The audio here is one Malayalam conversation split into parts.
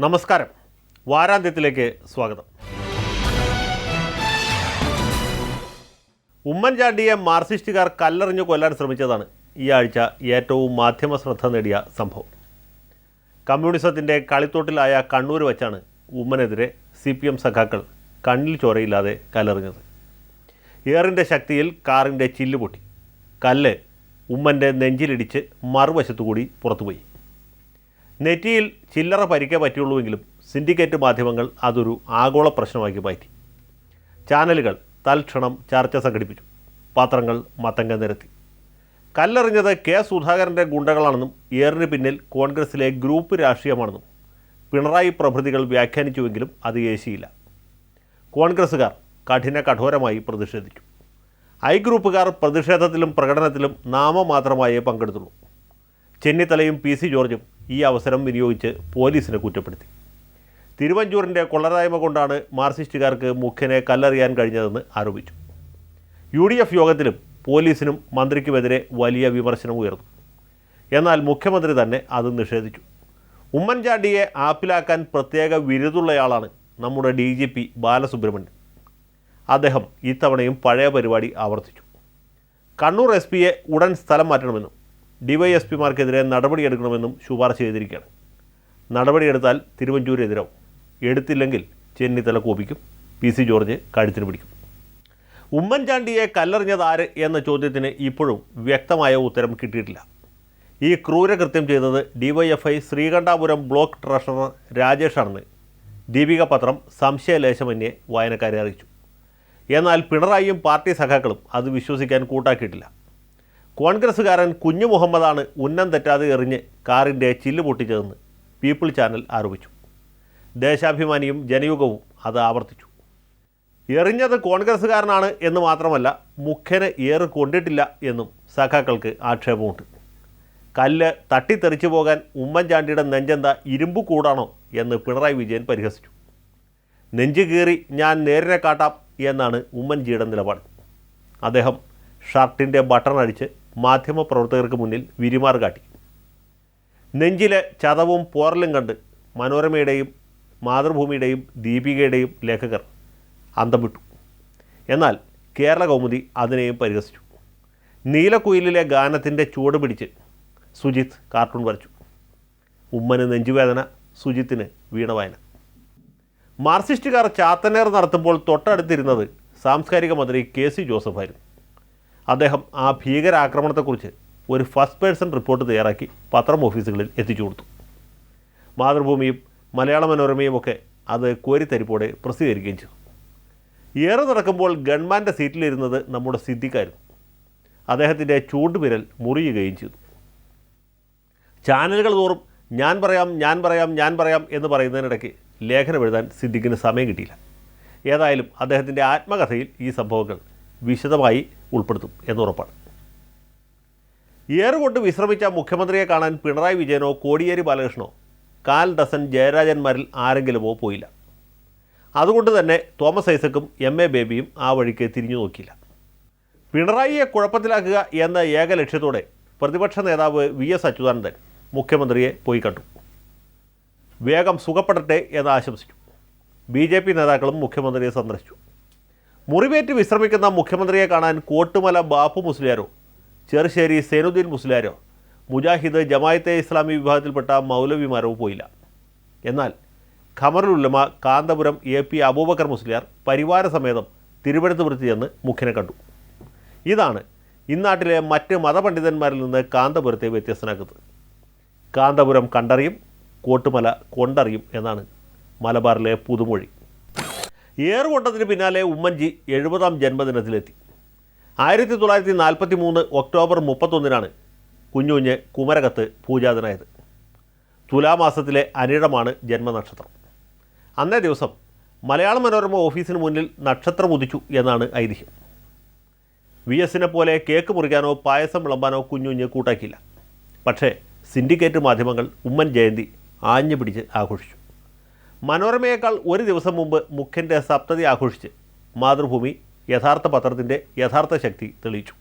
നമസ്കാരം. വാരാന്ത്യത്തിലേക്ക് സ്വാഗതം. ഉമ്മൻചാണ്ടിയെ മാർസിസ്റ്റുകാർ കല്ലെറിഞ്ഞു കൊല്ലാൻ ശ്രമിച്ചതാണ് ഈ ആഴ്ച ഏറ്റവും മാധ്യമ ശ്രദ്ധ നേടിയ സംഭവം. കമ്മ്യൂണിസത്തിന്റെ കളിത്തോട്ടിലായ കണ്ണൂർ വച്ചാണ് ഉമ്മനെതിരെ സി പി എം സഖാക്കൾ കണ്ണിൽ ചോരയില്ലാതെ കല്ലെറിഞ്ഞത്. ഏറിന്റെ ശക്തിയിൽ കാറിന്റെ ചില്ല് പൊട്ടി. കല്ല് ഉമ്മന്റെ നെഞ്ചിലിടിച്ച് മറുവശത്തുകൂടി പുറത്തുപോയി. നെറ്റിയിൽ ചില്ലറ പരിക്കേ പറ്റിയുള്ളൂവെങ്കിലും സിൻഡിക്കേറ്റ് മാധ്യമങ്ങൾ അതൊരു ആഗോള പ്രശ്നമാക്കി മാറ്റി. ചാനലുകൾ തൽക്ഷണം ചർച്ച സംഘടിപ്പിച്ചു. പാത്രങ്ങൾ മത്തങ്ക നിരത്തി. കല്ലെറിഞ്ഞത് കെ സുധാകരന്റെ ഗുണ്ടകളാണെന്നും ഏറിന് പിന്നിൽ കോൺഗ്രസിലെ ഗ്രൂപ്പ് രാഷ്ട്രീയമാണെന്നും പിണറായി പ്രഭൃതികൾ വ്യാഖ്യാനിച്ചുവെങ്കിലും അത് ഏശിയില്ല. കോൺഗ്രസ്സുകാർ കഠിന കഠോരമായി പ്രതിഷേധിച്ചു. ഐ ഗ്രൂപ്പുകാർ പ്രതിഷേധത്തിലും പ്രകടനത്തിലും നാമമാത്രമായേ പങ്കെടുത്തുള്ളൂ. ചെന്നിത്തലയും പി സി ജോർജും ഈ അവസരം വിനിയോഗിച്ച് പോലീസിനെ കുറ്റപ്പെടുത്തി. തിരുവഞ്ചൂരിന്റെ കൊള്ളരായ്മ കൊണ്ടാണ് മാർക്സിസ്റ്റുകാർക്ക് മുഖ്യനെ കല്ലെറിയാൻ കഴിഞ്ഞതെന്ന് ആരോപിച്ചു. യു ഡി എഫ് യോഗത്തിലും പോലീസിനും മന്ത്രിക്കുമെതിരെ വലിയ വിമർശനം ഉയർന്നു. എന്നാൽ മുഖ്യമന്ത്രി തന്നെ അത് നിഷേധിച്ചു. ഉമ്മൻചാണ്ടിയെ ആപ്പിലാക്കാൻ പ്രത്യേക വിരുതുള്ളയാളാണ് നമ്മുടെ ഡി ജി പി ബാലസുബ്രഹ്മണ്യൻ. അദ്ദേഹം ഇത്തവണയും പഴയ പരിപാടി ആവർത്തിച്ചു. കണ്ണൂർ എസ് പിയെ ഉടൻ സ്ഥലം മാറ്റണമെന്നും ഡിവൈഎസ്പിമാർക്കെതിരെ നടപടിയെടുക്കണമെന്നും ശുപാർശ ചെയ്തിരിക്കുകയാണ്. നടപടിയെടുത്താൽ തിരുവഞ്ചൂരെതിരാവും. എടുത്തില്ലെങ്കിൽ ചെന്നിത്തല കോപിക്കും. പി സി ജോർജ് കഴുത്തിന് പിടിക്കും. ഉമ്മൻചാണ്ടിയെ കല്ലെറിഞ്ഞത് ആര് എന്ന ചോദ്യത്തിന് ഇപ്പോഴും വ്യക്തമായ ഉത്തരം കിട്ടിയിട്ടില്ല. ഈ ക്രൂരകൃത്യം ചെയ്തത് ഡിവൈഎഫ്ഐ ശ്രീകണ്ഠാപുരം ബ്ലോക്ക് ട്രഷറർ രാജേഷാണെന്ന് ദീപിക പത്രം സംശയലേശമന്യേ വായനക്കാരെ അറിയിച്ചു. എന്നാൽ പിണറായിയും പാർട്ടി സഖാക്കളും അത് വിശ്വസിക്കാൻ കൂട്ടാക്കിയിട്ടില്ല. കോൺഗ്രസ്സുകാരൻ കുഞ്ഞു മുഹമ്മദാണ് ഉന്നം തെറ്റാതെ എറിഞ്ഞ് കാറിന്റെ ചില്ല് പൊട്ടിച്ചതെന്ന് പീപ്പിൾ ചാനൽ ആരോപിച്ചു. ദേശാഭിമാനിയും ജനയുഗവും അത് ആവർത്തിച്ചു. എറിഞ്ഞത് കോൺഗ്രസ്സുകാരനാണ് എന്ന് മാത്രമല്ല മുഖ്യന് ഏറ് കൊണ്ടിട്ടില്ല എന്നും സഖാക്കൾക്ക് ആക്ഷേപമുണ്ട്. കല്ല് തട്ടിത്തെറിച്ചു പോകാൻ ഉമ്മൻചാണ്ടിയുടെ നെഞ്ചെന്ത ഇരുമ്പ് കൂടാണോ എന്ന് പിണറായി വിജയൻ പരിഹസിച്ചു. നെഞ്ചു കീറി ഞാൻ നേരിനെ കാട്ടാം എന്നാണ് ഉമ്മൻജിയുടെ നിലപാട്. അദ്ദേഹം ഷർട്ടിന്റെ ബട്ടൺ അടിച്ച് മാധ്യമപ്രവർത്തകർക്ക് മുന്നിൽ വിരിമാർ കാട്ടി. നെഞ്ചിലെ ചതവും പോറലും കണ്ട് മനോരമയുടെയും മാതൃഭൂമിയുടെയും ദീപികയുടെയും ലേഖകർ അന്തം വിട്ടു എന്നാൽ കേരള കൗമുദി അതിനെയും പരിഹസിച്ചു. നീലക്കുയിലിലെ ഗാനത്തിന്റെ ചൂട് പിടിച്ച് സുജിത്ത് കാർട്ടൂൺ വരച്ചു. ഉമ്മന് നെഞ്ചുവേദന സുജിത്തിന് വീണവായന. മാർക്സിസ്റ്റുകാർ ചാത്തനേർ നടത്തുമ്പോൾ തൊട്ടടുത്തിരുന്നത് സാംസ്കാരിക മന്ത്രി കെ സി ജോസഫായിരുന്നു. അദ്ദേഹം ആ ഭീകരാക്രമണത്തെക്കുറിച്ച് ഒരു ഫസ്റ്റ് പേഴ്സൺ റിപ്പോർട്ട് തയ്യാറാക്കി പത്രം ഓഫീസുകളിൽ എത്തിച്ചു കൊടുത്തു. മാതൃഭൂമിയും മലയാള മനോരമയും ഒക്കെ അത് കോരിത്തരിപ്പോടെ പ്രസിദ്ധീകരിക്കുകയും ചെയ്തു. ഏറെ നടക്കുമ്പോൾ ഗൺമാന്റെ സീറ്റിലിരുന്നത് നമ്മുടെ സിദ്ദിഖായിരുന്നു. അദ്ദേഹത്തിന്റെ ചൂണ്ടുവിരൽ മുറിയുകയും ചെയ്തു. ചാനലുകൾ തോറും ഞാൻ പറയാം ഞാൻ പറയാം ഞാൻ പറയാം എന്ന് പറയുന്നതിനിടയ്ക്ക് ലേഖനം എഴുതാൻ സിദ്ദിഖിന് സമയം കിട്ടിയില്ല. ഏതായാലും അദ്ദേഹത്തിന്റെ ആത്മകഥയിൽ ഈ സംഭവങ്ങൾ വിശദമായി ഉൾപ്പെടുത്തും എന്നുറപ്പാണ് ഏറുകൊണ്ട് വിശ്രമിച്ച മുഖ്യമന്ത്രിയെ കാണാൻ പിണറായി വിജയനോ കോടിയേരി ബാലകൃഷ്ണനോ കാൽ ഡസൻ ജയരാജന്മാരിൽ ആരെങ്കിലുമോ പോയില്ല. അതുകൊണ്ട് തന്നെ തോമസ് ഐസക്കും എം എ ബേബിയും ആ വഴിക്ക് തിരിഞ്ഞു നോക്കിയില്ല. പിണറായിയെ കുഴപ്പത്തിലാക്കുക എന്ന ഏക ലക്ഷ്യത്തോടെ പ്രതിപക്ഷ നേതാവ് വി എസ് അച്യുതാനന്ദൻ മുഖ്യമന്ത്രിയെ പോയി കണ്ടു. വേഗം സുഖപ്പെടട്ടെ എന്ന് ആശംസിച്ചു. ബി ജെ പി നേതാക്കളും മുഖ്യമന്ത്രിയെ സന്ദർശിച്ചു. മുറിവേറ്റ് വിശ്രമിക്കുന്ന മുഖ്യമന്ത്രിയെ കാണാൻ കോട്ടുമല ബാപ്പു മുസ്ലിയാരോ? ചെറുശ്ശേരി സൈനുദ്ദീൻ മുസ്ലിയാരോ? മുജാഹിദ് ജമായത്തെ ഇസ്ലാമി വിഭാഗത്തിൽപ്പെട്ട മൗലവിമാരോ പോയില്ല. എന്നാൽ ഖമറുൽ ഉലമ കാന്തപുരം എ പി അബൂബക്കർ മുസ്ലിയാർ പരിവാര സമേതം തിരുവനന്തപുരത്ത് ചെന്ന് മുഖ്യനെ കണ്ടു. ഇതാണ് ഇന്നാട്ടിലെ മറ്റ് മതപണ്ഡിതന്മാരിൽ നിന്ന് കാന്തപുരത്തെ വ്യത്യസ്തനാക്കുന്നത്. കാന്തപുരം കണ്ടറിയും കോട്ടുമല കൊണ്ടറിയും എന്നാണ് മലബാറിലെ പുതുമൊഴി. ഏറുകൊണ്ടതിന് പിന്നാലെ ഉമ്മൻജി എഴുപതാം ജന്മദിനത്തിലെത്തി. ആയിരത്തി തൊള്ളായിരത്തി നാൽപ്പത്തി മൂന്ന് ഒക്ടോബർ മുപ്പത്തൊന്നിനാണ് കുഞ്ഞുകുഞ്ഞ് കുമരകത്ത് പൂജാതനായത്. തുലാമാസത്തിലെ അനിഴമാണ് ജന്മനക്ഷത്രം. അന്നേ ദിവസം മലയാള മനോരമ ഓഫീസിന് മുന്നിൽ നക്ഷത്രം ഉദിച്ചു എന്നാണ് ഐതിഹ്യം. വി എസിനെ പോലെ കേക്ക് മുറിക്കാനോ പായസം വിളമ്പാനോ കുഞ്ഞുഞ്ഞ് കൂട്ടാക്കിയില്ല. പക്ഷേ സിൻഡിക്കേറ്റ് മാധ്യമങ്ങൾ ഉമ്മൻ ജയന്തി ആഞ്ഞു പിടിച്ച് ആഘോഷിച്ചു. മനോരമയേക്കാൾ ഒരു ദിവസം മുമ്പ് മുഖ്യന്റെ സപ്തതി ആഘോഷിച്ച് മാതൃഭൂമി യഥാർത്ഥ പത്രത്തിന്റെ യഥാർത്ഥ ശക്തി തെളിയിച്ചു.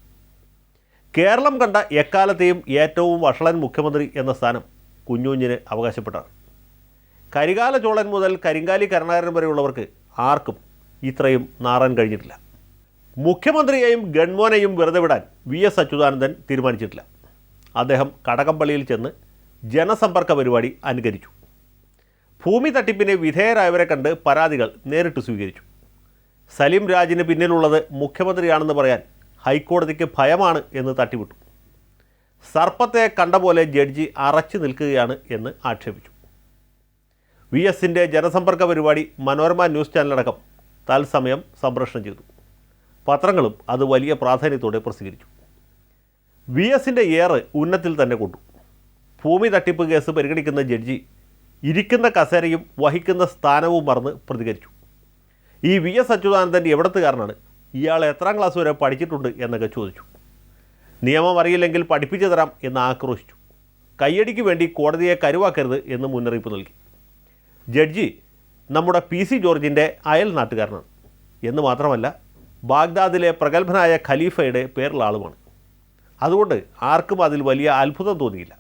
കേരളം കണ്ട എക്കാലത്തെയും ഏറ്റവും വഷളൻ മുഖ്യമന്ത്രി എന്ന സ്ഥാനം കുഞ്ഞുഞ്ഞിന് അവകാശപ്പെട്ടാണ്. കരികാല ചോളൻ മുതൽ കരിങ്കാലി കരുണാകരൻ വരെയുള്ളവർക്ക് ആർക്കും ഇത്രയും നാറാൻ കഴിഞ്ഞിട്ടില്ല. മുഖ്യമന്ത്രിയെയും ഗൺമോനെയും വെറുതെ വിടാൻ വി എസ് അച്യുതാനന്ദൻ തീരുമാനിച്ചിട്ടില്ല. അദ്ദേഹം കടകംപള്ളിയിൽ ചെന്ന് ജനസമ്പർക്ക പരിപാടി അനുകരിച്ചു. ഭൂമി തട്ടിപ്പിന് വിധേയരായവരെ കണ്ട് പരാതികൾ നേരിട്ട് സ്വീകരിച്ചു. സലീം രാജിന് പിന്നിലുള്ളത് മുഖ്യമന്ത്രിയാണെന്ന് പറയാൻ ഹൈക്കോടതിക്ക് ഭയമാണ് എന്ന് തട്ടിവിട്ടു. സർപ്പത്തെ കണ്ട പോലെ ജഡ്ജി അറച്ചു നിൽക്കുകയാണ് എന്ന് ആക്ഷേപിച്ചു. വി എസിന്റെ ജനസമ്പർക്ക പരിപാടി മനോരമ ന്യൂസ് ചാനലടക്കം തത്സമയം സംപ്രേഷണം ചെയ്തു. പത്രങ്ങളും അത് വലിയ പ്രാധാന്യത്തോടെ പ്രസിദ്ധീകരിച്ചു. വി എസിന്റെ ഏറ് ഉന്നത്തിൽ തന്നെ കൊണ്ടു. ഭൂമി തട്ടിപ്പ് കേസ് പരിഗണിക്കുന്ന ജഡ്ജി ഇരിക്കുന്ന കസേരയും വഹിക്കുന്ന സ്ഥാനവും മറന്ന് പ്രതികരിച്ചു. ഈ വി എസ് അച്യുതാനന്ദൻ എവിടത്തുകാരനാണ്? ഇയാൾ എത്രാം ക്ലാസ് വരെ പഠിച്ചിട്ടുണ്ട് എന്നൊക്കെ ചോദിച്ചു. നിയമം അറിയില്ലെങ്കിൽ പഠിപ്പിച്ചു തരാം എന്ന് ആക്രോശിച്ചു. കയ്യടിക്ക് വേണ്ടി കോടതിയെ കരുവാക്കരുത് എന്ന് മുന്നറിയിപ്പ് നൽകി. ജഡ്ജി നമ്മുടെ പി സി ജോർജിന്റെ അയൽ നാട്ടുകാരനാണ്. എന്ന് മാത്രമല്ല ബാഗ്ദാദിലെ പ്രഗത്ഭനായ ഖലീഫയുടെ പേരുള്ള ആളുമാണ്. അതുകൊണ്ട് ആർക്കും അതിൽ വലിയ അത്ഭുതം തോന്നിയില്ല.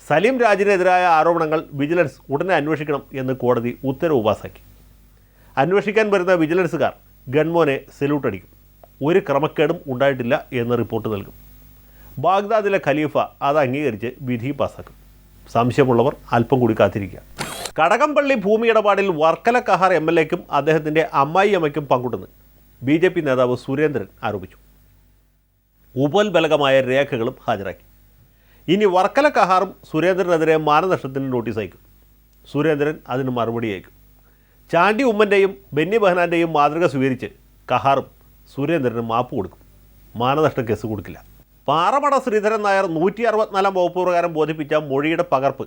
സലീം രാജിനെതിരായ ആരോപണങ്ങൾ വിജിലൻസ് ഉടനെ അന്വേഷിക്കണം എന്ന് കോടതി ഉത്തരവ് പാസാക്കി. അന്വേഷിക്കാൻ വരുന്ന വിജിലൻസുകാർ ഗൺമോനെ സല്യൂട്ട് അടിക്കും. ഒരു ക്രമക്കേടും ഉണ്ടായിട്ടില്ല എന്ന് റിപ്പോർട്ട് നൽകും. ബാഗ്ദാദിലെ ഖലീഫ അത് അംഗീകരിച്ച് വിധി പാസാക്കും. സംശയമുള്ളവർ അല്പം കൂടി കാത്തിരിക്കുക. കടകംപള്ളി ഭൂമി ഇടപാടിൽ വർക്കല കഹാർ എം എൽ എക്കും അദ്ദേഹത്തിന്റെ അമ്മായി അമ്മയ്ക്കും പങ്കുണ്ടെന്ന് ബി ജെ പി നേതാവ് സുരേന്ദ്രൻ ആരോപിച്ചു. ഉപോൽബലകമായ രേഖകളും ഹാജരാക്കി. ഇനി വർക്കല കഹാറും സുരേന്ദ്രനെതിരെ മാനനഷ്ടത്തിന് നോട്ടീസ് അയക്കും. സുരേന്ദ്രൻ അതിന് മറുപടി അയക്കും. ചാണ്ടി ഉമ്മന്റെയും ബെന്നി ബെഹനാന്റെയും മാതൃക സ്വീകരിച്ച് കഹാറും സുരേന്ദ്രന് മാപ്പ് കൊടുക്കും. മാനനഷ്ട കേസ് കൊടുക്കില്ല. പാറമട ശ്രീധരൻ നായർ നൂറ്റി അറുപത്തിനാലാം വകുപ്പ് പ്രകാരം ബോധിപ്പിച്ച മൊഴിയുടെ പകർപ്പ്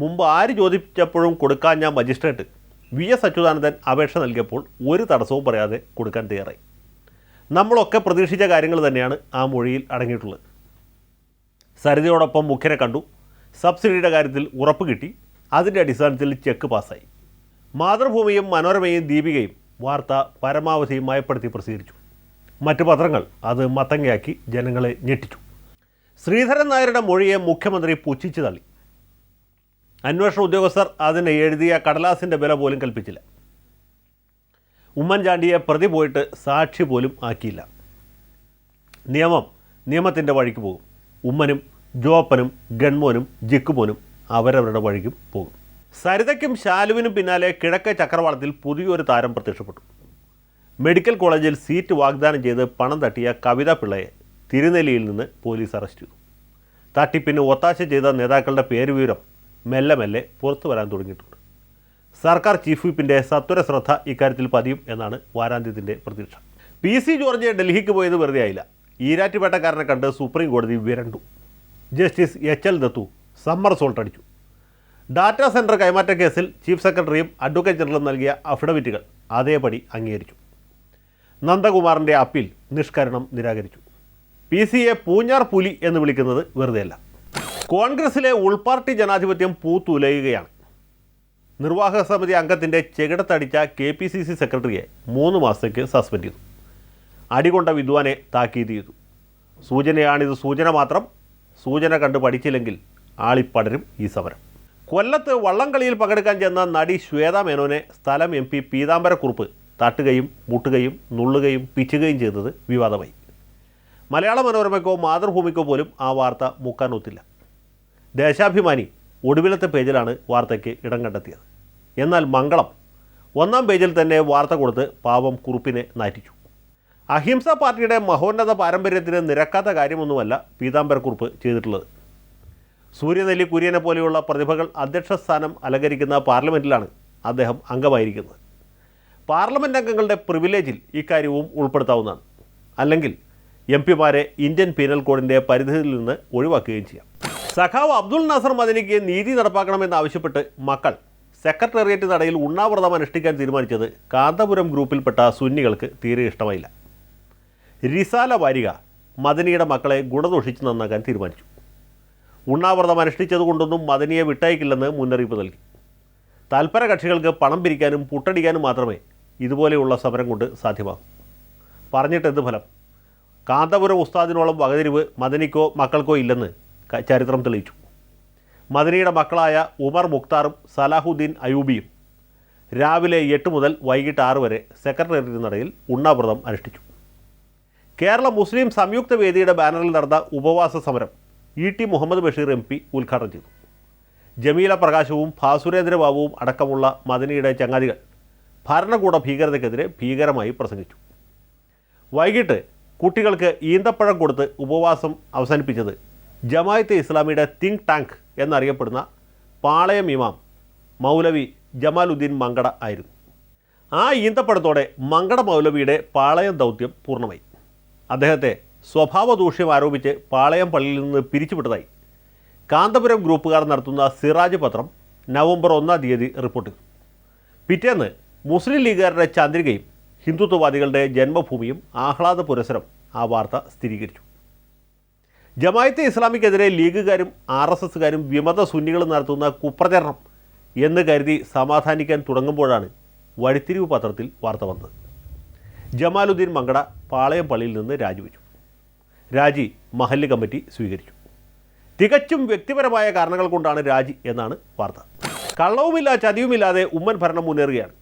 മുമ്പ് ആര് ചോദിപ്പിച്ചപ്പോഴും കൊടുക്കാൻ ഞാൻ മജിസ്ട്രേറ്റ് വി എസ് അച്യുതാനന്ദൻ അപേക്ഷ നൽകിയപ്പോൾ ഒരു തടസ്സവും പറയാതെ കൊടുക്കാൻ തയ്യാറായി. നമ്മളൊക്കെ പ്രതീക്ഷിച്ച കാര്യങ്ങൾ തന്നെയാണ് ആ മൊഴിയിൽ അടങ്ങിയിട്ടുള്ളത്. സരിതയോടൊപ്പം മുഖ്യനെ കണ്ടു. സബ്സിഡിയുടെ കാര്യത്തിൽ ഉറപ്പ് കിട്ടി. അതിന്റെ അടിസ്ഥാനത്തിൽ ചെക്ക് പാസ്സായി. മാതൃഭൂമിയും മനോരമയും ദീപികയും വാർത്ത പരമാവധി മയപ്പെടുത്തി പ്രസിദ്ധീകരിച്ചു. മറ്റ് പത്രങ്ങൾ അത് മത്തങ്ങയാക്കി ജനങ്ങളെ ഞെട്ടിച്ചു. ശ്രീധരൻ നായരുടെ മൊഴിയെ മുഖ്യമന്ത്രി പുച്ഛിച്ചു തള്ളി. അന്വേഷണ ഉദ്യോഗസ്ഥർ അതിനെ എഴുതിയ കടലാസിന്റെ വില പോലും കൽപ്പിച്ചില്ല. ഉമ്മൻചാണ്ടിയെ പ്രതി പോയിട്ട് സാക്ഷി പോലും ആക്കിയില്ല. നിയമം നിയമത്തിന്റെ വഴിക്ക് പോകും. ഉമ്മനും ജോപ്പനും ഗൺമോനും ജിക്കുമോനും അവരവരുടെ വഴിക്കും പോകും. സരിതയ്ക്കും ശാലുവിനും പിന്നാലെ കിഴക്കേ ചക്രവാളത്തിൽ പുതിയൊരു താരം പ്രത്യക്ഷപ്പെട്ടു. മെഡിക്കൽ കോളേജിൽ സീറ്റ് വാഗ്ദാനം ചെയ്ത് പണം തട്ടിയ കവിത പിള്ളയെ തിരുനെല്ലിയിൽ നിന്ന് പോലീസ് അറസ്റ്റ് ചെയ്തു. തട്ടിപ്പിന് ഒത്താശ ചെയ്ത നേതാക്കളുടെ പേരുവിവരം മെല്ലെ മെല്ലെ പുറത്തു വരാൻ തുടങ്ങിയിട്ടുണ്ട്. സർക്കാർ ചീഫ് വിപ്പിന്റെ സത്വര ശ്രദ്ധ ഇക്കാര്യത്തിൽ പതിയും എന്നാണ് വാരാന്ത്യത്തിന്റെ പ്രതീക്ഷ. പി സി ജോർജ് ഡൽഹിക്ക് പോയത് വെറുതെ ആയില്ല ഈരാറ്റുപേട്ടക്കാരനെ കണ്ട് സുപ്രീം കോടതി വിരണ്ടു. Justice H L Dattu somersault അടിച്ചു. ഡാറ്റാ സെന്റർ കൈമാറ്റ കേസിൽ ചീഫ് സെക്രട്ടറിയും അഡ്വക്കേറ്റ് ജനറലും നൽകിയ അഫിഡവിറ്റുകൾ അതേപടി അംഗീകരിച്ചു. നന്ദകുമാറിന്റെ അപ്പീൽ നിഷ്കരണം നിരാകരിച്ചു. പി സിയെ പൂഞ്ഞാർ പുലി എന്ന് വിളിക്കുന്നത് വെറുതെയല്ല. കോൺഗ്രസിലെ ഉൾപാർട്ടി ജനാധിപത്യം പൂത്തുലയുകയാണ്. നിർവാഹക സമിതി അംഗത്തിന്റെ ചെകിടത്തടിച്ച കെ പി സി സി സെക്രട്ടറിയെ മൂന്ന് മാസത്തേക്ക് സസ്പെൻഡ് ചെയ്തു. അടികൊണ്ട വിദ്വാനെ താക്കീത് ചെയ്തു. സൂചനയാണിത്. സൂചന മാത്രം. സൂചന കണ്ട് പഠിച്ചില്ലെങ്കിൽ ആളിപ്പടരും ഈ സമരം. കൊല്ലത്ത് വള്ളംകളിയിൽ പങ്കെടുക്കാൻ ചെന്ന നടി ശ്വേത മേനോനെ സ്ഥലം എം പി പീതാംബരക്കുറുപ്പ് തട്ടുകയും മുട്ടുകയും നുള്ളുകയും പിച്ചുകയും ചെയ്തത് വിവാദമായി. മലയാള മനോരമയ്ക്കോ മാതൃഭൂമിക്കോ പോലും ആ വാർത്ത മുക്കാൻ ഒത്തില്ല. ദേശാഭിമാനി ഒടുവിലത്തെ പേജിലാണ് വാർത്തയ്ക്ക് ഇടം കണ്ടെത്തിയത്. എന്നാൽ മംഗളം ഒന്നാം പേജിൽ തന്നെ വാർത്ത കൊടുത്ത് പാവം കുറുപ്പിനെ നാറ്റിച്ചു. അഹിംസ പാർട്ടിയുടെ മഹോന്നത പാരമ്പര്യത്തിന് നിരക്കാത്ത കാര്യമൊന്നുമല്ല പീതാംബരക്കുറിപ്പ് ചെയ്തിട്ടുള്ളത്. സൂര്യനെല്ലി കുര്യനെ പോലെയുള്ള പ്രതിഭകൾ അധ്യക്ഷ സ്ഥാനം അലങ്കരിക്കുന്ന പാർലമെന്റിലാണ് അദ്ദേഹം അംഗമായിരിക്കുന്നത്. പാർലമെന്റ് അംഗങ്ങളുടെ പ്രിവിലേജിൽ ഇക്കാര്യവും ഉൾപ്പെടുത്താവുന്നതാണ്. അല്ലെങ്കിൽ എം പിമാരെ ഇന്ത്യൻ പീനൽ കോഡിന്റെ പരിധിയിൽ നിന്ന് ഒഴിവാക്കുകയും ചെയ്യാം. സഖാവ് അബ്ദുൾ നാസർ മദനിക്ക് നീതി നടപ്പാക്കണമെന്നാവശ്യപ്പെട്ട് മക്കൾ സെക്രട്ടേറിയറ്റ് നടയിൽ ഉണ്ണാവ്രതം അനുഷ്ഠിക്കാൻ തീരുമാനിച്ചത് കാന്തപുരം ഗ്രൂപ്പിൽപ്പെട്ട സുന്നികൾക്ക് തീരെ ഇഷ്ടമായില്ല. റിസാല വാരിക മദനിയുടെ മക്കളെ ഗുണദോഷിച്ച് നന്നാക്കാൻ തീരുമാനിച്ചു. ഉണ്ണാവ്രതം അനുഷ്ഠിച്ചതുകൊണ്ടൊന്നും മദനിയെ വിട്ടയക്കില്ലെന്ന് മുന്നറിയിപ്പ് നൽകി. തൽപര കക്ഷികൾക്ക് പണം പിരിക്കാനും പുട്ടടിക്കാനും മാത്രമേ ഇതുപോലെയുള്ള സമരം കൊണ്ട് സാധ്യമാകൂ. പറഞ്ഞിട്ട് എന്ത് ഫലം? കാന്തപുരം ഉസ്താദിനോളം വകതിരിവ് മദനിക്കോ മക്കൾക്കോ ഇല്ലെന്ന് ചരിത്രം തെളിയിച്ചു. മദനിയുടെ മക്കളായ ഉമർ മുക്താറും സലാഹുദ്ദീൻ അയൂബിയും രാവിലെ എട്ട് മുതൽ വൈകിട്ട് ആറ് വരെ സെക്രട്ടേറിയറ്റ് നടയിൽ ഉണ്ണാവ്രതം അനുഷ്ഠിച്ചു. കേരള മുസ്ലിം സംയുക്ത വേദിയുടെ ബാനറിൽ നടന്ന ഉപവാസ സമരം E T Muhammad Basheer M P ഉദ്ഘാടനം ചെയ്തു. ജമീല പ്രകാശവും ഭാസുരേന്ദ്രബാബുവും അടക്കമുള്ള മദനിയുടെ ചങ്ങാതികൾ ഭരണകൂട ഭീകരതയ്ക്കെതിരെ ഭീകരമായി പ്രസംഗിച്ചു. വൈകിട്ട് കുട്ടികൾക്ക് ഈന്തപ്പഴം കൊടുത്ത് ഉപവാസം അവസാനിപ്പിച്ചത് ജമായത്തെ ഇസ്ലാമിയുടെ തിങ്ക് ടാങ്ക് എന്നറിയപ്പെടുന്ന പാളയം ഇമാം മൗലവി ജമാലുദ്ദീൻ മങ്കട ആയിരുന്നു. ആ ഈന്തപ്പഴത്തോടെ മങ്കട മൗലവിയുടെ പാളയം ദൗത്യം പൂർണമായി. അദ്ദേഹത്തെ സ്വഭാവ ദൂഷ്യം ആരോപിച്ച് പാളയം പള്ളിയിൽ നിന്ന് പിരിച്ചുവിട്ടതായി. കാന്തപുരം ഗ്രൂപ്പുകാർ നടത്തുന്ന സിറാജ് പത്രം നവംബർ ഒന്നാം തീയതി റിപ്പോർട്ട്. പിറ്റേന്ന് മുസ്ലിം ലീഗുകാരുടെ ചന്ദ്രികയും ഹിന്ദുത്വവാദികളുടെ ജന്മഭൂമിയും ആഹ്ലാദ പുരസരം ആ വാർത്ത സ്ഥിരീകരിച്ചു. ജമായത്തെ ഇസ്ലാമിക്കെതിരെ ലീഗുകാരും ആർ എസ് എസുകാരും വിമത സുന്നികളും നടത്തുന്ന കുപ്രചരണം എന്ന് കരുതി സമാധാനിക്കാൻ തുടങ്ങുമ്പോഴാണ് വഴിത്തിരിവ് പത്രത്തിൽ വാർത്ത വന്നത്. ജമാലുദ്ദീൻ മങ്കട പാളയം പള്ളിയിൽ നിന്ന് രാജിവെച്ചു. രാജി മഹല്ല് കമ്മിറ്റി സ്വീകരിച്ചു. തികച്ചും വ്യക്തിപരമായ കാരണങ്ങൾ കൊണ്ടാണ് രാജി എന്നാണ് വാർത്ത. കള്ളവുമില്ല ചതിയുമില്ലാതെ ഉമ്മൻ ഭരണം മുന്നേറുകയാണ്.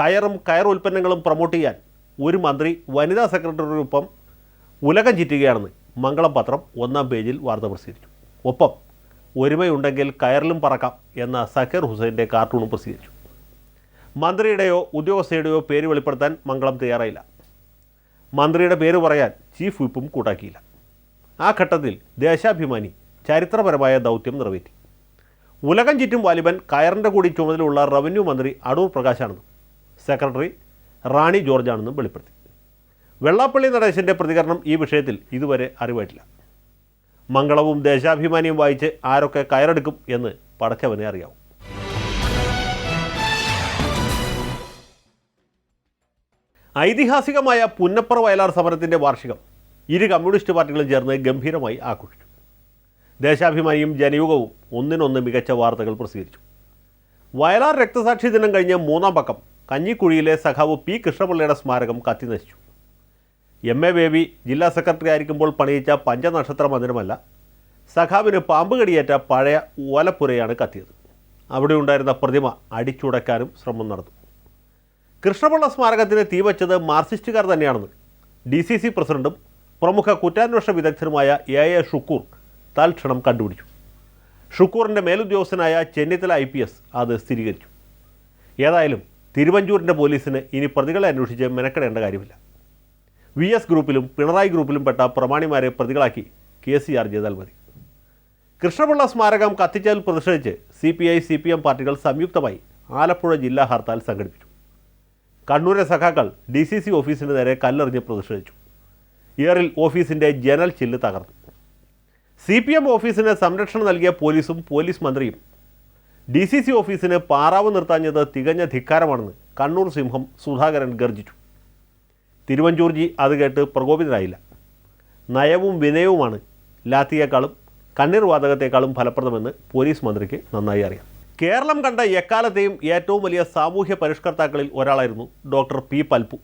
കയറും കയർ ഉൽപ്പന്നങ്ങളും പ്രൊമോട്ട് ചെയ്യാൻ ഒരു മന്ത്രി വനിതാ സെക്രട്ടറിയോടൊപ്പം ഉലകം ചിറ്റുകയാണെന്ന് മംഗളം പത്രം ഒന്നാം പേജിൽ വാർത്ത പ്രസിദ്ധീകരിച്ചു. ഒപ്പം ഒരുമയുണ്ടെങ്കിൽ കയറിലും പറക്കാം എന്ന സക്കീർ ഹുസൈന്റെ കാർട്ടൂണും പ്രസിദ്ധീകരിച്ചു. മന്ത്രിയുടെയോ ഉദ്യോഗസ്ഥയുടെയോ പേര് വെളിപ്പെടുത്താൻ മംഗളം തയ്യാറായില്ല. മന്ത്രിയുടെ പേര് പറയാൻ ചീഫ് വിപ്പും കൂട്ടാക്കിയില്ല. ആ ഘട്ടത്തിൽ ദേശാഭിമാനി ചരിത്രപരമായ ദൗത്യം നിറവേറ്റി. ഉലകം ചുറ്റും വാലിബൻ കയറിന്റെ കൂടി ചുമതലയുള്ള റവന്യൂ മന്ത്രി അടൂർ പ്രകാശാണെന്നും സെക്രട്ടറി റാണി ജോർജാണെന്നും വെളിപ്പെടുത്തി. വെള്ളാപ്പള്ളി നടേശന്റെ പ്രതികരണം ഈ വിഷയത്തിൽ ഇതുവരെ അറിവായിട്ടില്ല. മംഗളവും ദേശാഭിമാനിയും വായിച്ച് ആരൊക്കെ കയറെടുക്കും എന്ന് പടച്ചവനെ അറിയാവും. ഐതിഹാസികമായ പുന്നപ്പുറ വയലാർ സമരത്തിന്റെ വാർഷികം ഇരു കമ്മ്യൂണിസ്റ്റ് പാർട്ടികളും ചേർന്ന് ഗംഭീരമായി ആഘോഷിച്ചു. ദേശാഭിമാനിയും ജനയുഗവും ഒന്നിനൊന്ന് മികച്ച വാർത്തകൾ പ്രസിദ്ധീകരിച്ചു. വയലാർ രക്തസാക്ഷി ദിനം കഴിഞ്ഞ മൂന്നാം പക്കം കഞ്ഞിക്കുഴിയിലെ സഖാവ് പി കൃഷ്ണപിള്ളയുടെ സ്മാരകം കത്തിനശിച്ചു. എം എ ബേബി ജില്ലാ സെക്രട്ടറി ആയിരിക്കുമ്പോൾ പണിയിച്ച പഞ്ചനക്ഷത്ര മന്ദിരമല്ല സഖാവിന് പാമ്പ് കടിയേറ്റ പഴയ ഓലപ്പുരയാണ് കത്തിയത്. അവിടെ ഉണ്ടായിരുന്ന പ്രതിമ അടിച്ചുടയ്ക്കാനും ശ്രമം നടന്നു. കൃഷ്ണപിള്ള സ്മാരകത്തിന് തീവച്ചത് മാർക്സിസ്റ്റുകാർ തന്നെയാണെന്ന് ഡി സി സി പ്രസിഡന്റും പ്രമുഖ കുറ്റാന്വേഷണ വിദഗ്ധനുമായ എ എ ഷുക്കൂർ തൽക്ഷണം കണ്ടുപിടിച്ചു. ഷുക്കൂറിന്റെ മേലുദ്യോഗസ്ഥനായ ചെന്നിത്തല ഐ പി എസ് അത് സ്ഥിരീകരിച്ചു. ഏതായാലും തിരുവഞ്ചൂരിന്റെ പോലീസിന് ഇനി പ്രതികളെ അന്വേഷിച്ച് മെനക്കെടേണ്ട കാര്യമില്ല. വി എസ് ഗ്രൂപ്പിലും പിണറായി ഗ്രൂപ്പിലും പെട്ട പ്രമാണിമാരെ പ്രതികളാക്കി കെ സി ആർ ചെയ്താൽ മതി. കൃഷ്ണപിള്ള സ്മാരകം കത്തിച്ചതിൽ പ്രതിഷേധിച്ച് C P I C P M പാർട്ടികൾ സംയുക്തമായി ആലപ്പുഴ ജില്ലാ ഹർത്താൽ സംഘടിപ്പിച്ചു. കണ്ണൂരെ സഖാക്കൾ ഡി സി സി ഓഫീസിന് നേരെ കല്ലെറിഞ്ഞ് പ്രതിഷേധിച്ചു. ഇയറിൽ ഓഫീസിന്റെ ജനൽ ചില്ല് തകർന്നു. സി പി എം ഓഫീസിന് സംരക്ഷണം നൽകിയ പോലീസും പോലീസ് മന്ത്രിയും. ഡി സി സി ഓഫീസിന് പാറാവ് നിർത്താഞ്ഞത് തികഞ്ഞ ധിക്കാരമാണെന്ന് കണ്ണൂർ സിംഹം സുധാകരൻ ഗർജിച്ചു. തിരുവഞ്ചൂർജി അത് കേട്ട് പ്രകോപിതരായില്ല. നയവും വിനയവുമാണ് ലാത്തിയേക്കാളും കണ്ണീർ വാതകത്തെക്കാളും ഫലപ്രദമെന്ന് പോലീസ് മന്ത്രിക്ക് നന്നായി അറിയാം. കേരളം കണ്ട എക്കാലത്തെയും ഏറ്റവും വലിയ സാമൂഹ്യ പരിഷ്കർത്താക്കളിൽ ഒരാളായിരുന്നു ഡോക്ടർ പി പൽപ്പു.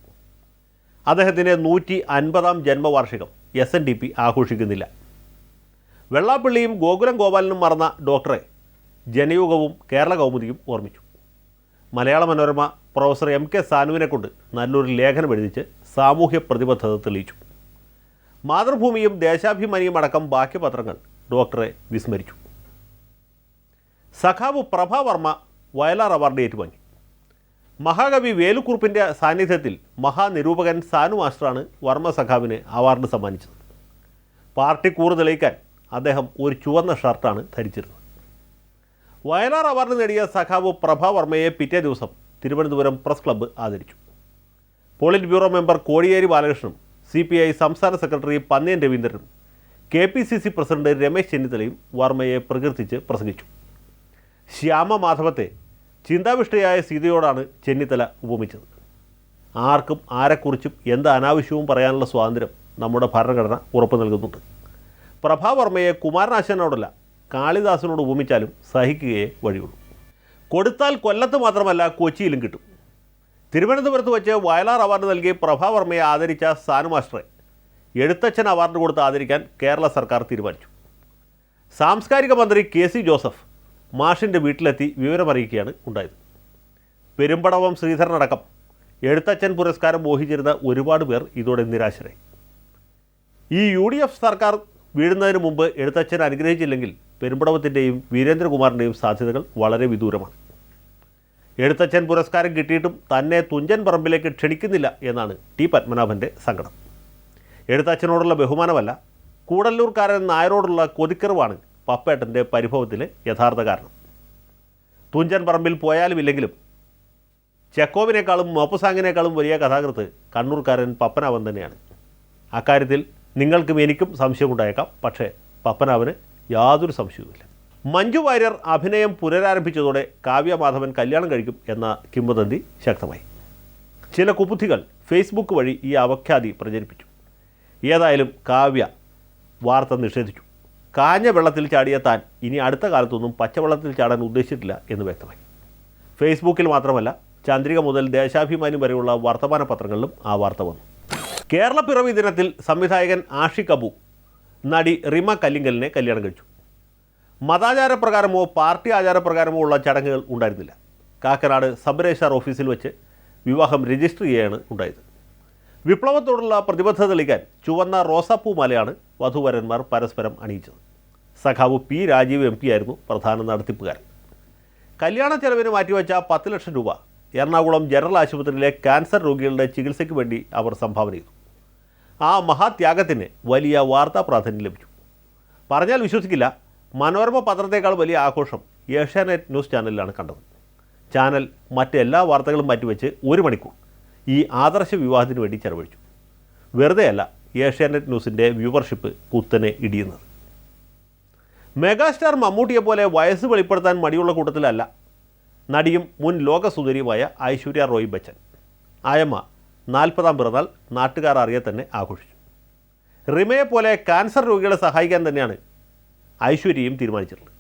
അദ്ദേഹത്തിന്റെ നൂറ്റി അൻപതാം ജന്മവാർഷികം എസ് എൻ ഡി പി ആഘോഷിക്കുന്നില്ല. വെള്ളാപ്പള്ളിയും ഗോകുലം ഗോപാലനും മറന്ന ഡോക്ടറെ ജനയുഗവും കേരള കൗമുദിയും ഓർമ്മിച്ചു. Malayala Manorama professor M K സാനുവിനെ കൊണ്ട് നല്ലൊരു ലേഖനം എഴുതിച്ച് സാമൂഹ്യ പ്രതിബദ്ധത തെളിയിച്ചു. മാതൃഭൂമിയും ദേശാഭിമാനിയും അടക്കം ബാക്കി പത്രങ്ങൾ ഡോക്ടറെ വിസ്മരിച്ചു. സഖാവ് പ്രഭാവർമ്മ വയലാർ അവാർഡ് ഏറ്റുവാങ്ങി. മഹാകവി വേലുക്കുറുപ്പിന്റെ സാന്നിധ്യത്തിൽ മഹാനിരൂപകൻ സാനു മാസ്റ്ററാണ് വർമ്മ സഖാവിന് അവാർഡ് സമ്മാനിച്ചത്. പാർട്ടി കൂറ് തെളിയിക്കാൻ അദ്ദേഹം ഒരു ചുവന്ന ഷർട്ടാണ് ധരിച്ചിരുന്നത്. വയലാർ അവാർഡ് നേടിയ സഖാവ് പ്രഭാവർമ്മയെ പിറ്റേ ദിവസം തിരുവനന്തപുരം പ്രസ് ക്ലബ്ബ് ആദരിച്ചു. പോളിറ്റ് ബ്യൂറോ മെമ്പർ കോടിയേരി ബാലകൃഷ്ണനും സി പി ഐ സംസ്ഥാന secretary Panniyan രവീന്ദ്രനും K P C C president Ramesh ചെന്നിത്തലയും വർമ്മയെ പ്രകീർത്തിച്ച് പ്രസംഗിച്ചു. ശ്യാമമാധവത്തെ ചിന്താവിഷ്ടയായ സീതയോടാണ് ചെന്നിത്തല ഉപമിച്ചത്. ആർക്കും ആരെക്കുറിച്ചും എന്ത് അനാവശ്യവും പറയാനുള്ള സ്വാതന്ത്ര്യം നമ്മുടെ ഭരണഘടന ഉറപ്പു നൽകുന്നുണ്ട്. പ്രഭാവർമ്മയെ കുമാരനാശാനോടല്ല കാളിദാസനോട് ഉപമിച്ചാലും സഹിക്കുകയേ വഴിയുള്ളൂ. കൊടുത്താൽ കൊല്ലത്ത് മാത്രമല്ല കൊച്ചിയിലും കിട്ടും. തിരുവനന്തപുരത്ത് വെച്ച് വയലാർ അവാർഡ് നൽകി പ്രഭാവർമ്മയെ ആദരിച്ച സാനു മാസ്റ്ററെ എഴുത്തച്ഛൻ അവാർഡ് കൊടുത്ത് ആദരിക്കാൻ കേരള സർക്കാർ തീരുമാനിച്ചു. സാംസ്കാരിക മന്ത്രി കെ സി ജോസഫ് മാഷിന്റെ വീട്ടിലെത്തി വിവരമറിയിക്കുകയാണ് ഉണ്ടായത്. പെരുമ്പടവം ശ്രീധരനടക്കം എഴുത്തച്ഛൻ പുരസ്കാരം മോഹിച്ചിരുന്ന ഒരുപാട് പേർ ഇതോടെ നിരാശരായി. ഈ യു ഡി എഫ് സർക്കാർ വീഴുന്നതിന് മുമ്പ് എഴുത്തച്ഛൻ അനുഗ്രഹിച്ചില്ലെങ്കിൽ പെരുമ്പടവത്തിന്റെയും വീരേന്ദ്രകുമാറിന്റെയും സാധ്യതകൾ വളരെ വിദൂരമാണ്. എഴുത്തച്ഛൻ പുരസ്കാരം കിട്ടിയിട്ടും തന്നെ തുഞ്ചൻ പറമ്പിലേക്ക് ക്ഷണിക്കുന്നില്ല എന്നാണ് ടി പത്മനാഭന്റെ സങ്കടം. എഴുത്തച്ഛനോടുള്ള ബഹുമാനമല്ല കൂടല്ലൂർക്കാരൻ നായരോടുള്ള കൊതിക്കറിവാണ് പപ്പേട്ടന്റെ പരിഭവത്തിലെ യഥാർത്ഥ കാരണം. തുഞ്ചൻ പറമ്പിൽ പോയാലും ഇല്ലെങ്കിലും ചെക്കോവിനേക്കാളും മോപ്പസാങ്ങിനേക്കാളും വലിയ കഥാകൃത്ത് കണ്ണൂർക്കാരൻ പപ്പനാവൻ തന്നെയാണ്. അക്കാര്യത്തിൽ നിങ്ങൾക്കും എനിക്കും സംശയമുണ്ടായേക്കാം. പക്ഷേ പപ്പനാവന് യാതൊരു സംശയവുമില്ല. മഞ്ജു വാര്യർ അഭിനയം പുനരാരംഭിച്ചതോടെ കാവ്യമാധവൻ കല്യാണം കഴിക്കും എന്ന കിംവദന്തി ശക്തമായി. ചില കുബുദ്ധികൾ ഫേസ്ബുക്ക് വഴി ഈ അവഖ്യാതി പ്രചരിപ്പിച്ചു. ഏതായാലും കാവ്യ വാർത്ത നിഷേധിച്ചു. കാഞ്ഞ വെള്ളത്തിൽ ചാടിയ താൻ ഇനി അടുത്ത കാലത്തൊന്നും പച്ചവെള്ളത്തിൽ ചാടാൻ ഉദ്ദേശിച്ചിട്ടില്ല എന്ന് വ്യക്തമായി. ഫേസ്ബുക്കിൽ മാത്രമല്ല ചന്ദ്രിക മുതൽ ദേശാഭിമാനി വരെയുള്ള വർത്തമാന പത്രങ്ങളിലും ആ വാർത്ത വന്നു. കേരള പിറവി ദിനത്തിൽ സംവിധായകൻ ആഷി കബു നടി റിമ കല്ലിങ്കലിനെ കല്യാണം കഴിച്ചു. മതാചാരപ്രകാരമോ പാർട്ടി ആചാരപ്രകാരമോ ഉള്ള ചടങ്ങുകൾ ഉണ്ടായിരുന്നില്ല. കാക്കനാട് സബ് ഓഫീസിൽ വെച്ച് വിവാഹം രജിസ്റ്റർ ചെയ്യുകയാണ് ഉണ്ടായത്. വിപ്ലവത്തോടുള്ള പ്രതിബദ്ധത തെളിയിക്കാൻ ചുവന്ന റോസാപ്പൂ മാലയാണ് വധുവരന്മാർ പരസ്പരം അണിയിച്ചത്. സഖാവ് പി രാജീവ് എം ആയിരുന്നു പ്രധാന നടത്തിപ്പുകാരൻ. കല്യാണ ചെലവിന് മാറ്റിവെച്ച പത്ത് ലക്ഷം രൂപ എറണാകുളം ജനറൽ ആശുപത്രിയിലെ ക്യാൻസർ രോഗികളുടെ ചികിത്സയ്ക്ക് വേണ്ടി അവർ സംഭാവന ചെയ്തു. ആ മഹാത്യാഗത്തിന് വലിയ വാർത്താ പ്രാധാന്യം ലഭിച്ചു. പറഞ്ഞാൽ വിശ്വസിക്കില്ല മനോരമ പത്രത്തേക്കാൾ വലിയ ആഘോഷം ഏഷ്യാനെറ്റ് ന്യൂസ് ചാനലിലാണ് കണ്ടത്. ചാനൽ മറ്റെല്ലാ വാർത്തകളും മാറ്റിവെച്ച് ഒരു മണിക്കൂർ ഈ ആദർശ വിവാഹത്തിന് വേണ്ടി ചെലവഴിച്ചു. വെറുതെയല്ല ഏഷ്യാനെറ്റ് ന്യൂസിന്റെ വ്യൂവർഷിപ്പ് കുത്തനെ ഇടിയുന്നത്. മെഗാസ്റ്റാർ മമ്മൂട്ടിയെ പോലെ വയസ്സ് വെളിപ്പെടുത്താൻ മടിയുള്ള കൂട്ടത്തിലല്ല നടിയും മുൻ ലോകസുന്ദരിയുമായ ഐശ്വര്യ റോയ് ബച്ചൻ. ആയമ്മ നാൽപ്പതാം പിറന്നാൾ നാട്ടുകാർ അറിയെ തന്നെ ആഘോഷിച്ചു. റിമയെ പോലെ ക്യാൻസർ രോഗികളെ സഹായിക്കാൻ തന്നെയാണ് ഐശ്വര്യയും തീരുമാനിച്ചിട്ടുള്ളത്.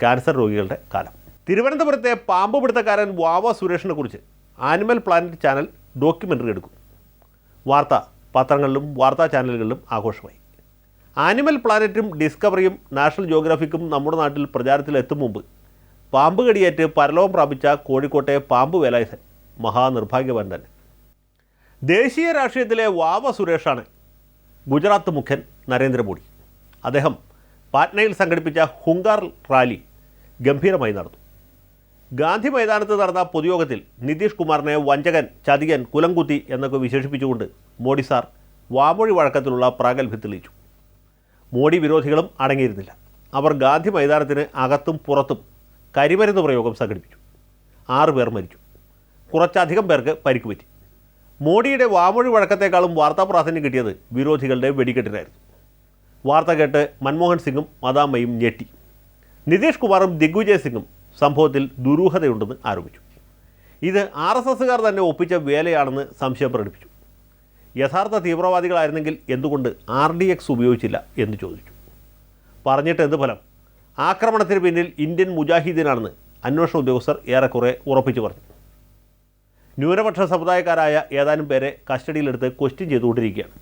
ക്യാൻസർ രോഗികളുടെ കാലം. തിരുവനന്തപുരത്തെ പാമ്പ് പിടുത്തക്കാരൻ വാവ സുരേഷിനെ കുറിച്ച് ആനിമൽ പ്ലാനറ്റ് ചാനൽ ഡോക്യുമെന്ററി എടുക്കും. വാർത്ത പത്രങ്ങളിലും വാർത്താ ചാനലുകളിലും ആഘോഷമായി. ആനിമൽ പ്ലാനറ്റും ഡിസ്കവറിയും നാഷണൽ ജിയോഗ്രാഫിക്കും നമ്മുടെ നാട്ടിൽ പ്രചാരത്തിലെത്തും മുമ്പ്. പാമ്പ് കടിയേറ്റ് പരലോകം പ്രാപിച്ച കോഴിക്കോട്ടെ പാമ്പ് വേലായുധൻ മഹാനിർഭാഗ്യവാൻ തന്നെ. ദേശീയ രാഷ്ട്രീയത്തിലെ വാവ സുരേഷാണ് ഗുജറാത്ത് മുഖ്യൻ നരേന്ദ്രമോദി. അദ്ദേഹം പാറ്റ്നയിൽ സംഘടിപ്പിച്ച ഹുങ്കാർ റാലി ഗംഭീരമായി നടന്നു. ഗാന്ധി മൈതാനത്ത് നടന്ന പൊതുയോഗത്തിൽ നിതീഷ് കുമാറിനെ വഞ്ചകൻ ചതികൻ കുലംകുത്തി എന്നൊക്കെ വിശേഷിപ്പിച്ചുകൊണ്ട് മോഡി സാർ വാമൊഴി വഴക്കത്തിലുള്ള പ്രാഗൽഭ്യം തെളിയിച്ചു. മോഡി വിരോധികളും അടങ്ങിയിരുന്നില്ല. അവർ ഗാന്ധി മൈതാനത്തിന് അകത്തും പുറത്തും കരിമരുന്ന് പ്രയോഗം സംഘടിപ്പിച്ചു. ആറ് പേർ മരിച്ചു. കുറച്ചധികം പേർക്ക് പരിക്ക് പറ്റി. മോഡിയുടെ വാമൊഴി വഴക്കത്തെക്കാളും വാർത്താ പ്രാധാന്യം കിട്ടിയത് വിരോധികളുടെ വെടിക്കെട്ടിനായിരുന്നു. വാർത്ത കേട്ട് മൻമോഹൻ സിംഗും മദാമയും ഞെട്ടി. നിതീഷ് കുമാറും ദിഗ്വിജയ് സിംഗും സംഭവത്തിൽ ദുരൂഹതയുണ്ടെന്ന് ആരോപിച്ചു. ഇത് ആർ എസ് എസുകാർ തന്നെ ഒപ്പിച്ച വേലയാണെന്ന് സംശയം പ്രകടിപ്പിച്ചു. യഥാർത്ഥ തീവ്രവാദികളായിരുന്നെങ്കിൽ എന്തുകൊണ്ട് ആർ ഡി എക്സ് ഉപയോഗിച്ചില്ല എന്ന് ചോദിച്ചു. പറഞ്ഞിട്ട് എന്ത് ഫലം? ആക്രമണത്തിന് പിന്നിൽ ഇന്ത്യൻ മുജാഹിദീനാണെന്ന് അന്വേഷണ ഉദ്യോഗസ്ഥർ ഏറെക്കുറെ ഉറപ്പിച്ചു പറഞ്ഞു. ന്യൂനപക്ഷ സമുദായക്കാരായ ഏതാനും പേരെ കസ്റ്റഡിയിലെടുത്ത് ക്വസ്റ്റ്യൻ ചെയ്തുകൊണ്ടിരിക്കുകയാണ്.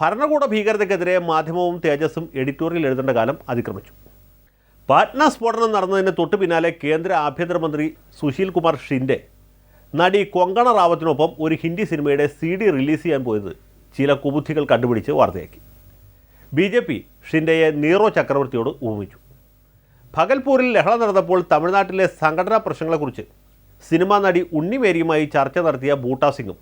ഭരണകൂട ഭീകരതയ്ക്കെതിരെ മാധ്യമവും തേജസ്സും എഡിറ്റോറിയൽ എഴുതേണ്ട കാലം അതിക്രമിച്ചു. പാറ്റ്ന സ്ഫോടനം നടന്നതിന് തൊട്ടു പിന്നാലെ കേന്ദ്ര ആഭ്യന്തരമന്ത്രി സുശീൽ കുമാർ ഷിൻഡെ നടി കൊങ്കണ റാവത്തിനൊപ്പം ഒരു ഹിന്ദി സിനിമയുടെ സി ഡി റിലീസ് ചെയ്യാൻ പോയത് ചില കുബുദ്ധികൾ കണ്ടുപിടിച്ച് വാർത്തയാക്കി. ബി ജെ പി ഷിൻഡയെ നീറോ ചക്രവർത്തിയോട് ഉപമിച്ചു ഭഗൽപൂരിൽ ലഹള നടന്നപ്പോൾ തമിഴ്നാട്ടിലെ സംഘടനാ പ്രശ്നങ്ങളെക്കുറിച്ച് സിനിമാ നടി ഉണ്ണിമേരിയുമായി ചർച്ച നടത്തിയ ബൂട്ടാ സിംഗും.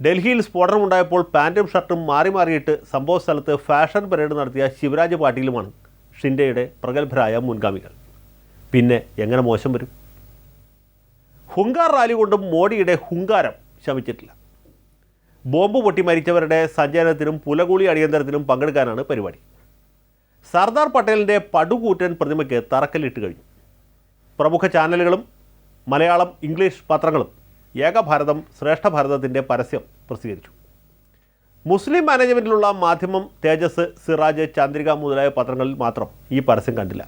ഡൽഹിയിൽ സ്ഫോടനമുണ്ടായപ്പോൾ പാന്റും ഷർട്ടും മാറി മാറിയിട്ട് സംഭവ സ്ഥലത്ത് ഫാഷൻ പരേഡ് നടത്തിയ ശിവരാജ് പാട്ടീലുമാണ് ഷിൻഡയുടെ പ്രഗത്ഭരായ മുൻഗാമികൾ. പിന്നെ എങ്ങനെ മോശം വരും? ഹുങ്കാർ റാലി കൊണ്ടും മോഡിയുടെ ഹുങ്കാരം ശമിച്ചിട്ടില്ല. ബോംബ് പൊട്ടി മരിച്ചവരുടെ സഞ്ചാരത്തിനും പുലകൂളി അടിയന്തരത്തിനും പങ്കെടുക്കാനാണ് പരിപാടി. സർദാർ പട്ടേലിന്റെ പടുകൂറ്റൻ പ്രതിമയ്ക്ക് തറക്കല്ലിട്ട് കഴിഞ്ഞു. പ്രമുഖ ചാനലുകളും മലയാളം ഇംഗ്ലീഷ് പത്രങ്ങളും ഏകഭാരതം ശ്രേഷ്ഠ ഭാരതത്തിന്റെ പരസ്യം പ്രസിദ്ധീകരിച്ചു. മുസ്ലിം മാനേജ്മെന്റിലുള്ള മാധ്യമം തേജസ് സിറാജ് ചന്ദ്രിക മുതലായ പത്രങ്ങളിൽ മാത്രം ഈ പരസ്യം കണ്ടില്ല.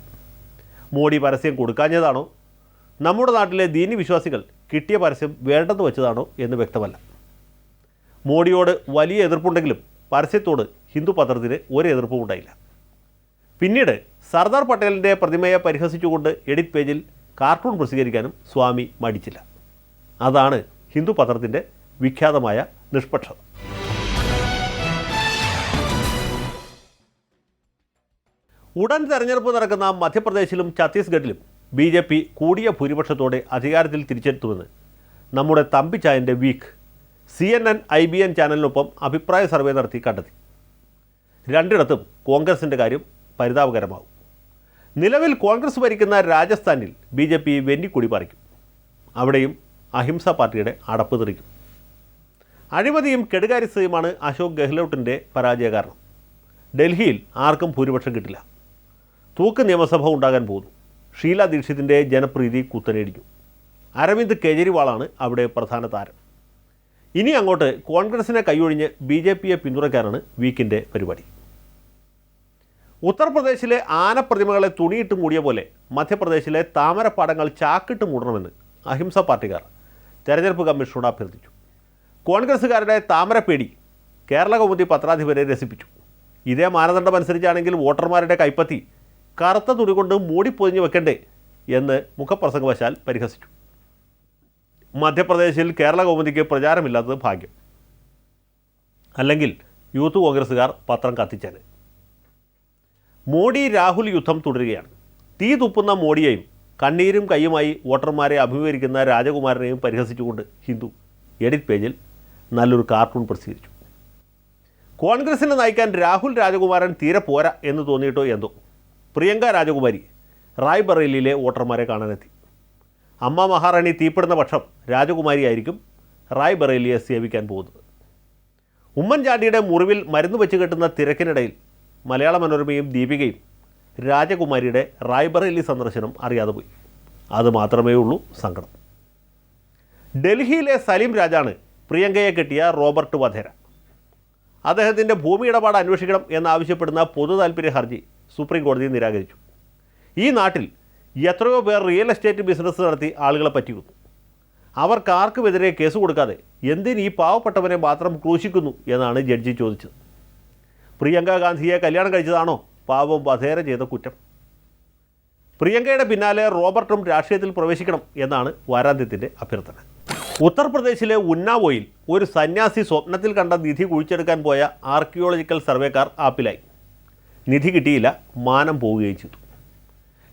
മോഡി പരസ്യം കൊടുക്കാഞ്ഞതാണോ നമ്മുടെ നാട്ടിലെ ദീനി വിശ്വാസികൾ കിട്ടിയ പരസ്യം വേണ്ടെന്ന് വെച്ചതാണോ എന്ന് വ്യക്തമല്ല. മോഡിയോട് വലിയ എതിർപ്പുണ്ടെങ്കിലും പരസ്യത്തോട് ഹിന്ദു പത്രത്തിന് ഒരു എതിർപ്പും ഉണ്ടായില്ല. പിന്നീട് സർദാർ പട്ടേലിന്റെ പ്രതിമയെ പരിഹസിച്ചുകൊണ്ട് എഡിറ്റ് പേജിൽ കാർട്ടൂൺ പ്രസിദ്ധീകരിക്കാനും സ്വാമി മടിച്ചില്ല. അതാണ് ഹിന്ദു പത്രത്തിന്റെ വിഖ്യാതമായ നിഷ്പക്ഷത. ഉടൻ തെരഞ്ഞെടുപ്പ് നടക്കുന്ന മധ്യപ്രദേശിലും ഛത്തീസ്ഗഡിലും ബി ജെ പി കൂടിയ ഭൂരിപക്ഷത്തോടെ അധികാരത്തിൽ തിരിച്ചെത്തുമെന്ന്. നമ്മുടെ തമ്പിച്ചായന്റെ week. C N N I B N ചാനലിനൊപ്പം അഭിപ്രായ സർവേ നടത്തി കണ്ടെത്തി. രണ്ടിടത്തും കോൺഗ്രസിന്റെ കാര്യം പരിതാപകരമാകും നിലവിൽ കോൺഗ്രസ് ഭരിക്കുന്ന രാജസ്ഥാനിൽ ബി ജെ പി വെന്നിക്കൊടി പറിക്കും. അവിടെയും അഹിംസ പാർട്ടിയുടെ അടപ്പ് തെറിക്കും. അഴിമതിയും കെടുകാര്യസ്ഥതയുമാണ് അശോക് ഗെഹ്ലോട്ടിന്റെ പരാജയ കാരണം. ഡൽഹിയിൽ ആർക്കും ഭൂരിപക്ഷം കിട്ടില്ല. തൂക്ക് നിയമസഭ ഉണ്ടാകാൻ പോകുന്നു. ഷീല ദീക്ഷിതിന്റെ ജനപ്രീതി കുത്തനെയിടിഞ്ഞു അരവിന്ദ് കെജ്രിവാളാണ് അവിടെ പ്രധാന താരം. ഇനി അങ്ങോട്ട് കോൺഗ്രസിനെ കൈയൊഴിഞ്ഞ് ബി ജെ പിയെ പിന്തുണയ്ക്കാനാണ് വീക്കിന്റെ പരിപാടി. ഉത്തർപ്രദേശിലെ ആനപ്രതിമകളെ തുണിയിട്ട് മൂടിയ പോലെ മധ്യപ്രദേശിലെ താമരപ്പാടങ്ങൾ ചാക്കിട്ട് മൂടണമെന്ന് അഹിംസ പാർട്ടിക്കാർ തെരഞ്ഞെടുപ്പ് കമ്മീഷനോട് അഭ്യർത്ഥിച്ചു. കോൺഗ്രസ്സുകാരുടെ താമരപ്പേടി കേരള കൗമുദി പത്രാധിപരെ രസിപ്പിച്ചു. ഇതേ മാനദണ്ഡം അനുസരിച്ചാണെങ്കിൽ വോട്ടർമാരുടെ കൈപ്പത്തി കറുത്ത തുണി കൊണ്ട് മൂടിപ്പൊതിഞ്ഞ് വെക്കണ്ടേ എന്ന് മുഖപ്രസംഗവശാൽ പരിഹസിച്ചു. മധ്യപ്രദേശിൽ കേരള കൗമുദിക്ക് പ്രചാരമില്ലാത്തത് ഭാഗ്യം. അല്ലെങ്കിൽ യൂത്ത് കോൺഗ്രസ്സുകാർ പത്രം കത്തിച്ചേനെ. മോഡി രാഹുൽ യുദ്ധം തുടരുകയാണ്. തീ തുപ്പുന്ന മോഡിയെയും കണ്ണീരും കൈയുമായി വോട്ടർമാരെ അഭിമുഖീകരിക്കുന്ന രാജകുമാരനെയും പരിഹസിച്ചുകൊണ്ട് ഹിന്ദു എഡിറ്റ് പേജിൽ നല്ലൊരു കാർട്ടൂൺ പ്രസിദ്ധീകരിച്ചു. കോൺഗ്രസിനെ നയിക്കാൻ രാഹുൽ രാജകുമാരൻ തീരെ പോരാ എന്ന് തോന്നിയിട്ടോ എന്തോ? പ്രിയങ്ക രാജകുമാരി റായ്ബറേലിയിലെ വോട്ടർമാരെ കാണാനെത്തി. അമ്മ മഹാറാണി തീപ്പെടുന്ന പക്ഷം രാജകുമാരിയായിരിക്കും റായ്ബറേലിയെ സേവിക്കാൻ പോകുന്നത്. ഉമ്മൻചാണ്ടിയുടെ മുറിവിൽ മരുന്ന് വെച്ച് കെട്ടുന്ന തിരക്കിനിടയിൽ മലയാള മനോരമയും ദീപികയും രാജകുമാരിയുടെ റായ്ബറേലി സന്ദർശനം അറിയാതെ പോയി. അത് മാത്രമേ ഉള്ളൂ സങ്കടം. ഡൽഹിയിലെ സലീം രാജാണ് പ്രിയങ്കയെ കെട്ടിയ റോബർട്ട് വധേര. അദ്ദേഹത്തിന്റെ ഭൂമി ഇടപാട് അന്വേഷിക്കണം എന്നാവശ്യപ്പെടുന്ന പൊതു താൽപ്പര്യ ഹർജി സുപ്രീം കോടതി നിരാകരിച്ചു. ഈ നാട്ടിൽ എത്രയോ പേർ റിയൽ എസ്റ്റേറ്റ് ബിസിനസ് നടത്തി ആളുകളെ പറ്റിക്കുന്നു. അവർക്ക് ആർക്കുമെതിരെ കേസ് കൊടുക്കാതെ എന്തിന് ഈ പാവപ്പെട്ടവനെ മാത്രം ക്രൂശിക്കുന്നു എന്നാണ് ജഡ്ജി ചോദിച്ചത്. പ്രിയങ്ക ഗാന്ധിയെ കല്യാണം കഴിച്ചതാണോ? പാവം വധേര ചെയ്ത കുറ്റം. പ്രിയങ്കയുടെ പിന്നാലെ റോബർട്ടും രാഷ്ട്രീയത്തിൽ പ്രവേശിക്കണം എന്നാണ് വാരാന്ത്യത്തിന്റെ അഭ്യർത്ഥന. ഉത്തർപ്രദേശിലെ ഉന്നാവോയിൽ ഒരു സന്യാസി സ്വപ്നത്തിൽ കണ്ട നിധി കുഴിച്ചെടുക്കാൻ പോയ ആർക്കിയോളജിക്കൽ സർവേക്കാർ ആപ്പിലായി. നിധി കിട്ടിയില്ല മാനം പോവുകയും ചെയ്തു.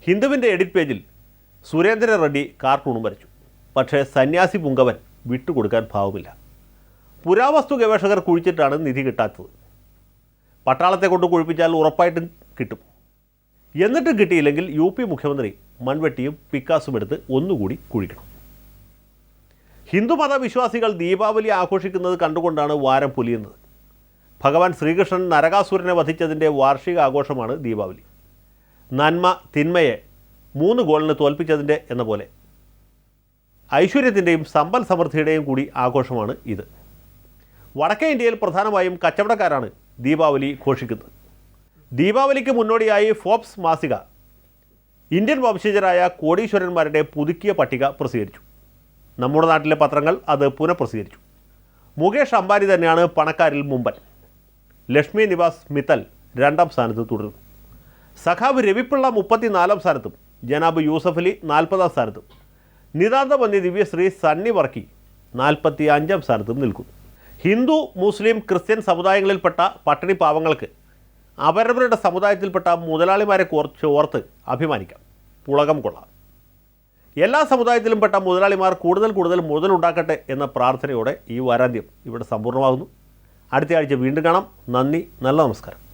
ഹിന്ദുവിന്റെ എഡിറ്റ് പേജിൽ സുരേന്ദ്ര റെഡ്ഡി കാർട്ടൂണും വരച്ചു. പക്ഷേ സന്യാസി പുങ്കവൻ വിട്ടുകൊടുക്കാൻ ഭാവമില്ല. പുരാവസ്തു ഗവേഷകർ കുഴിച്ചിട്ടാണ് നിധി കിട്ടാത്തത്. പട്ടാളത്തെ കൊണ്ട് കുഴിപ്പിച്ചാൽ ഉറപ്പായിട്ടും കിട്ടും. എന്നിട്ടും കിട്ടിയില്ലെങ്കിൽ യു പി മുഖ്യമന്ത്രി മൺവെട്ടിയും പിക്കാസും എടുത്ത് ഒന്നുകൂടി കുഴിക്കണം. ഹിന്ദുമത വിശ്വാസികൾ ദീപാവലി ആഘോഷിക്കുന്നത് കണ്ടുകൊണ്ടാണ് വാരം പൊലിയുന്നത്. ഭഗവാൻ ശ്രീകൃഷ്ണൻ നരകാസുരനെ വധിച്ചതിന്റെ വാർഷിക ആഘോഷമാണ് ദീപാവലി. നന്മ തിന്മയെ മൂന്ന് ഗോളിന് തോൽപ്പിച്ചതിന്റെ എന്ന പോലെ ഐശ്വര്യത്തിന്റെയും സമ്പൽ സമൃദ്ധിയുടെയും കൂടി ആഘോഷമാണ് ഇത്. വടക്കേ ഇന്ത്യയിൽ പ്രധാനമായും കച്ചവടക്കാരാണ് ദീപാവലി ഘോഷിക്കുന്നത്. ദീപാവലിക്ക് മുന്നോടിയായി ഫോബ്സ് മാസിക ഇന്ത്യൻ വംശജരായ കോടീശ്വരന്മാരുടെ പുതുക്കിയ പട്ടിക പ്രസിദ്ധീകരിച്ചു. നമ്മുടെ നാട്ടിലെ പത്രങ്ങൾ അത് പുനഃപ്രസിദ്ധീകരിച്ചു. മുകേഷ് അംബാനി തന്നെയാണ് പണക്കാരിൽ മുമ്പൻ. ലക്ഷ്മി നിവാസ് മിത്തൽ രണ്ടാം സ്ഥാനത്ത് തുടരുന്നു സഖാബ് രവിപ്പിള്ള മുപ്പത്തിനാലാം സ്ഥാനത്തും ജനാബ് യൂസഫ് അലി നാൽപ്പതാം സ്ഥാനത്തും. നിതാന്തപന്നി ദിവ്യശ്രീ സണ്ണി വർക്കി നാൽപ്പത്തി അഞ്ചാം സ്ഥാനത്തും നിൽക്കുന്നു ഹിന്ദു മുസ്ലിം ക്രിസ്ത്യൻ സമുദായങ്ങളിൽപ്പെട്ട പട്ടിണി പാവങ്ങൾക്ക് അവരവരുടെ സമുദായത്തിൽപ്പെട്ട മുതലാളിമാരെ കുറച്ച് ഓർത്ത് അഭിമാനിക്കാം. പുളകം കൊള്ളാം. എല്ലാ സമുദായത്തിലും പെട്ട മുതലാളിമാർ കൂടുതൽ കൂടുതൽ മുതലുണ്ടാക്കട്ടെ എന്ന പ്രാർത്ഥനയോടെ ഈ വാരാന്ത്യം ഇവിടെ സമ്പൂർണമാകുന്നു. അടുത്ത ആഴ്ച വീണ്ടും കാണാം. നന്ദി നല്ല നമസ്കാരം.